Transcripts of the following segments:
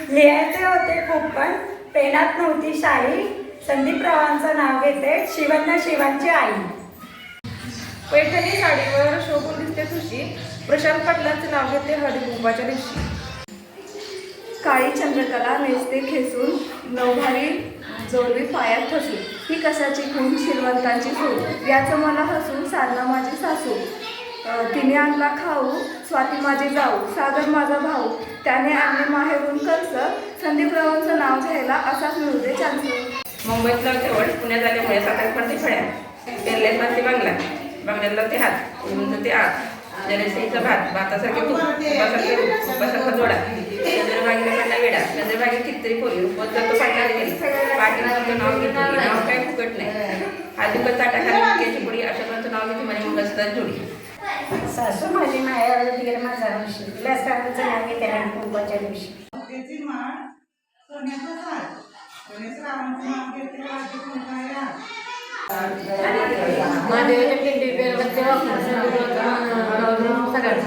लिहायचे होते खूप पण पेनात नव्हती शाही. संदीपरावांचं नाव घेते शिवण्य शिवांची आई. पैठणी साडीवर शोभून दिसते सुशी प्रशांत पाटलांचे नाव घेते हळदी दिवशी. काळी चंद्रकला नेसते खेचून. नवभारी जोडवी पायात ठसून. ही कशाची खून? श्रीमंतांची खून याचं मला हसून साधना माझी सासू. तिने आणला खाऊ स्वाती माझी जाऊ सागर माझा भाऊ. त्याने आणले माहेरून कंस संदीपरावांचं नाव घ्यायला असाच मिळू दे चान्स मुंबईतला तेवढ पुण्यात आल्यामुळे म्हणजे सातारा पडते फळ्या. पेरल्यात माती बांगला. बांगड्याला ते हात उंच ते आत जलसेचा भात भातासारखे तूप तुपासारखे रूप तुपासारखा जोडा. चंद्रभागीला पडला वेडा. चंद्रभागी कितीतरी पोरी. उपज जातो पडला गेली पाटील नाव घेतो नाव काय फुकट नाही. हादुकत ताटाखाली मुक्याची पुडी अशोकांचं नाव घेते म्हणजे मग असतात जोडी. सासू माझी माया दीर माझा दिवशी. त्याची माळ सोन्याचा हार गणेश रावांचं नाव घेतले वाटी कुंकाया महादेवाच्या पिंडी बेलवत्ते सगळ्यांचं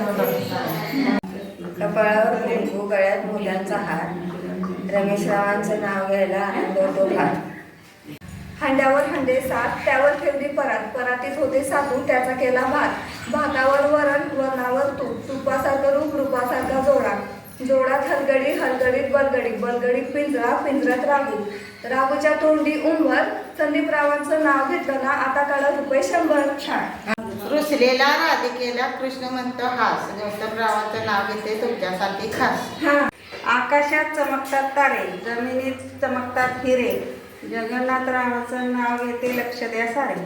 कपाळावर कुंकू गळ्यात मोत्यांचा हार. रमेश रावांचं नाव घ्यायला आनंद होतो फार हांड्यावर हंडे सात त्यावर ठेवली परात. परातीत होते सातू त्याचा केला भात. भातावर जोडात हलगडी हलगडीत बलगडी बलगडीत पिंजरा पिंजरात राहू. राहूच्या तोंडी उंबर संदीपरावांचं नाव घेतलं ना आता काढा रुपये शंभर छान. रुसलेला राधिकेला कृष्ण म्हणतो हास. गौतमरावांचं नाव घेते तुमच्यासाठी खास. आकाशात चमकतात तारे जमिनीत चमकतात हिरे. जगन्नाथ रावाचं नाव घेते लक्ष द्या सारे.